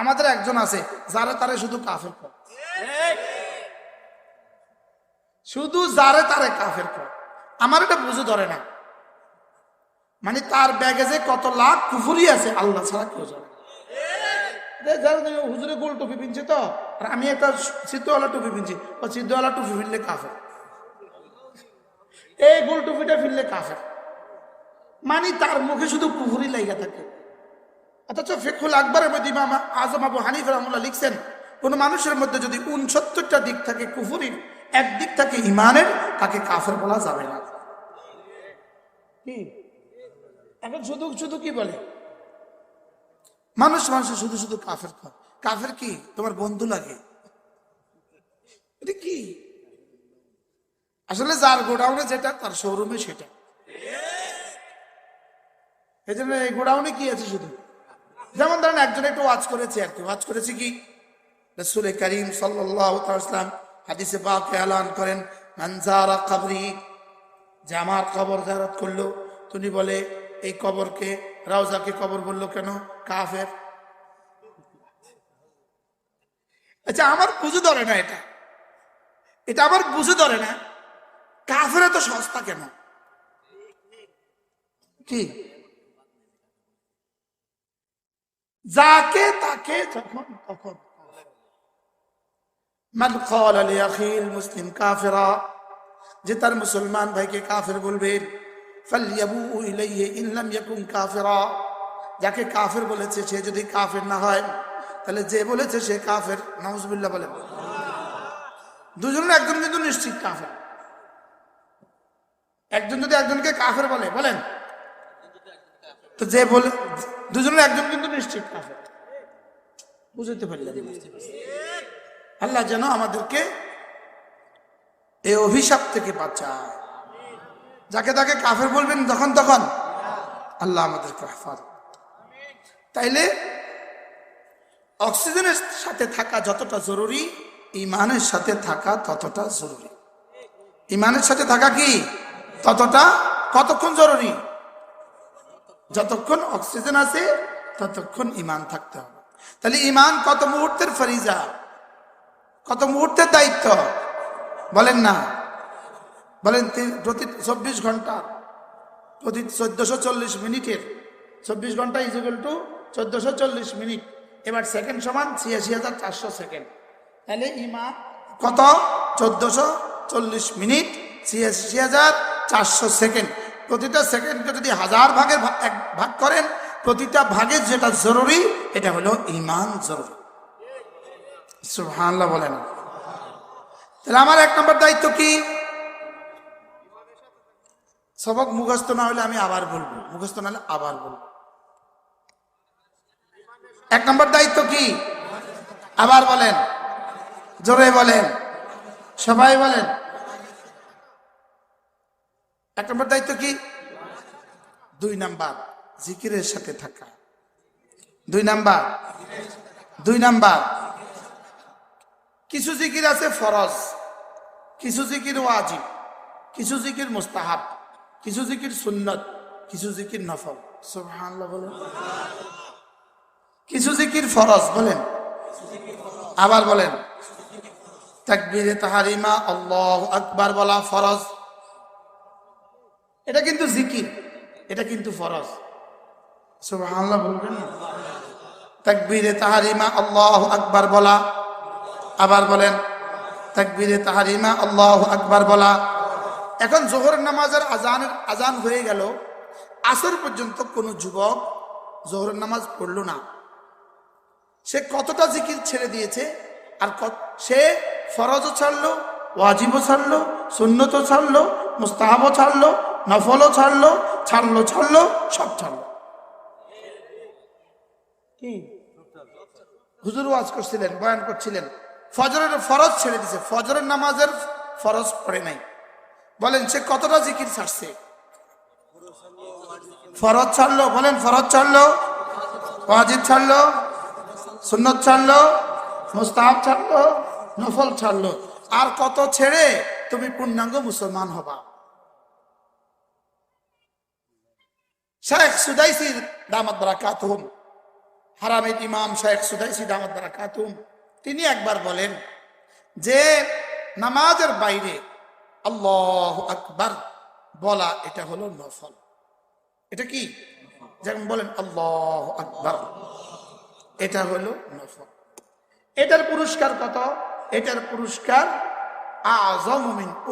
আমাদের একজন আছে, যারে তারে শুধু কাফের কর শুধু যারে তারে কাফের কর আমার এটা বুঝে ধরে না। মানে তার ব্যাগে যে কত লাখ কুফুরি আছে, আল্লাহ ছাড়া কেউ জানে হুজুরে গোল টুপি তো আমি একটা টুপি ও টুপি ফিরলে এই ফিরলে মানে তার মুখে শুধু কুফুরি লাইগা থাকে। অথচ ফেকুল আকবরের মধ্যে ইমাম আজম আবু হানিফ রহমুল্লাহ লিখছেন, কোন মানুষের মধ্যে যদি উনসত্তরটা দিক থাকে কুফুরির, এক দিক থাকে ইমানের, তাকে কাফের বলা যাবে না। এখন শুধু শুধু কি বলে? মানুষ মানুষের শুধু শুধু কাফের কাফের কি? তোমার বন্ধু লাগে। এটা কি? আসলে যার গোডাউনে যেটা, তার শোরুমে সেটা। এই জন্য এই গোডাউনে কি আছে শুধু? যেমন ধরেন একজন একটু ওয়াজ করেছে আর কি। ওয়াজ করেছে কি? রসুল করিম সাল্লাম হাদিসে পাকে এলান করেন মানজারা কাবরি যে আমার কবর জারাত করল। তুমি বলে, এই কবরকে রাউজাকে কবর বলল কেন? কাফের? আচ্ছা আমার বুঝে ধরে না এটা। এটা আমার বুঝে ধরে না। কাফের এত সস্তা কেন? কি? যাকে তাকে যখন, তখন। মুসলিম কাফেরা, যে তার মুসলমান ভাইকে কাফের বলবে যাকে কাফের বলেছে, সে যদি কাফের না হয়, তাহলে যে বলেছে সে কাফের নজবুল্লাহ বলে। দুজন একজন কিন্তু নিশ্চিত কাফের। একজন যদি একজনকে কাফের বলে, বলেন। তো যে বলে দুজনের একজন কিন্তু নিশ্চিত কাফের। বুঝতে পারলেন আল্লাহ যেন আমাদেরকে এই অভিশাপ থেকে বাঁচায়। যাকে তাকে কাফের বলবেন যখন তখন আল্লাহ আমাদেরকে হেফাজ তাইলে অক্সিজেনের সাথে থাকা যতটা জরুরি, ইমানের সাথে থাকা ততটা জরুরি। ইমানের সাথে থাকা কি? ততটা কতক্ষণ জরুরি? যতক্ষণ অক্সিজেন আছে, ততক্ষণ ইমান থাকতে হবে। তাহলে ইমান কত মুহূর্তের ফরিজা? কত মুহূর্তের দায়িত্ব? বলেন না। বলেন প্রতি চব্বিশ ঘণ্টা, প্রতি চোদ্দশো চল্লিশ মিনিটের চব্বিশ ঘণ্টা ইজিক্যাল টু চোদ্দশো চল্লিশ মিনিট। এবার সেকেন্ড সমান ছিয়াশি হাজার চারশো সেকেন্ড তাহলে ইমান কত? চোদ্দশো চল্লিশ মিনিট, ছিয়াশি হাজার চারশো সেকেন্ড প্রতিটা সেকেন্ডকে যদি হাজার ভাগের এক ভাগ করেন, প্রতিটা ভাগের যেটা জরুরি, এটা হলো ইমান জরুরি। সুবহানাল্লাহ বলেন। তাহলে আমার এক নম্বর দায়িত্ব কি? সবক মুখস্থ না হলে আমি আবার বলব। মুখস্থ না হলে আবার বলব। এক নম্বর দায়িত্ব কি? আবার বলেন। জোরে বলেন। সবাই বলেন। এক নম্বর দায়িত্ব কি? দুই নাম্বার, জিকিরের সাথে থাকা। দুই নাম্বার দুই নাম্বার, কিছু জিকির আছে ফরজ, কিছু জিকির ওয়াজিব, কিছু জিকির মুস্তাহাব, কিছু জিকির সুন্নত, কিছু জিকির নফল। সুবহানাল্লাহ কিছু জিকির ফরজ বলেন। আবার বলেন, তাকবীরে তাহারিমা, আল্লাহ আকবার বলা ফরজ। এটা কিন্তু জিকির, এটা কিন্তু ফরজ। সুবহানাল্লাহ বলবেন না? তাকবীরে তাহারিমা আল্লাহ আকবার বলা, আবার বলেন, তাকবীরে তাহারিমা আল্লাহ আকবার বলা। এখন জোহরের নামাজের আজানের, আজান হয়ে গেল, আসর পর্যন্ত কোনো যুবক জোহরের নামাজ পড়ল না। সে কতটা জিকির ছেড়ে দিয়েছে, আর সে ফরজও ছাড়লো, ওয়াজিবও ছাড়লো, সুন্নতও ছাড়লো, মুস্তাহাবও ছাড়লো নফলও ছাড়লো ছাড়লো ছাড়লো, সব ছাড়লো। কি? হুজুর ওয়াজ করছিলেন, বয়ান করছিলেন। ফজরের ফরজ ছেড়ে দিছে, ফজরের নামাজের ফরজ পড়ে নাই। বলেন, সে কতটা জিকির ছাড়ছে? ফরজ ছাড়লো, বলেন, ফরজ ছাড়লো, ওয়াজিব ছাড়লো, সুন্নত ছাড়লো, মুস্তাহাব ছাড়লো, নফল ছাড়লো। আর কত ছেড়ে তুমি পূর্ণাঙ্গ মুসলমান হবা? শেখ সুদাইসি দামাত বারাকাতুহুম। হারামের ইমাম শেখ সুদাইসি দামাত দ্বারা খাতুম তিনি একবার বলেন যে নামাজের বাইরে আল্লাহ আকবার বলা এটা হলো নফল। এটা কি? যেমন বলেন আল্লাহ আকবার। এটা হলো নফল। এটার পুরস্কার কত? এটার পুরস্কার আজম মিন